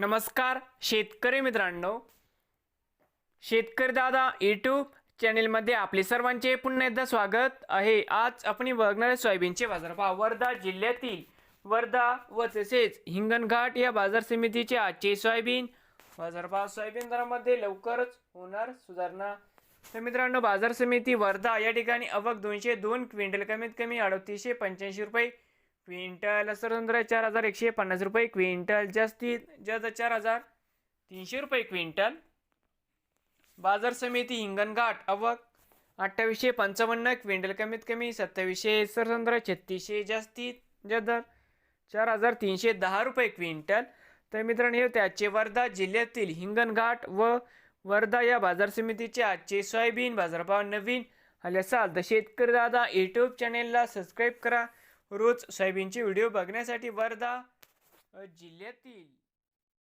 नमस्कार शेतकरी मित्रांनो. शेतकरी दादा यूट्यूब चॅनेलमध्ये आपले सर्वांचे पुन्हा एकदा स्वागत आहे. आज आपण बघणारे सोयाबीनचे बाजारभाव. वर्धा जिल्ह्यातील वर्धा व तसेच हिंगणघाट या बाजार समितीचे आजचे सोयाबीन बाजारभाव सोयाबीन दरामध्ये लवकरच होणार सुधारणा. तर मित्रांनो बाजार समिती वर्धा या ठिकाणी अवघ दोनशे दोन क्विंटल कमीत कमी अडतीसशे पंच्याऐंशी रुपये क्विंटल सरंद्र चार हजार एकशे पन्नास रुपये क्विंटल जास्तीत जास्त चार हजार तीनशे रुपये क्विंटल. बाजार समिती हिंगणघाट अवक अठ्ठावीसशे पंचावन्न क्विंटल कमीत कमी सत्तावीसशे सरसंद्र छत्तीसशे जास्तीत जदर चार हजार तीनशे दहा रुपये क्विंटल. तर मित्रांनो हे होते आजचे वर्धा जिल्ह्यातील हिंगणघाट व वर्धा या बाजार समितीचे आजचे सोयाबीन बाजारभाव नवीन आले असाल तर शेतकरी दादा यूट्यूब चॅनेलला सबस्क्राईब करा. रोज सोयाबीनचे व्हिडिओ बघण्यासाठी वर्धा जिल्ह्यातील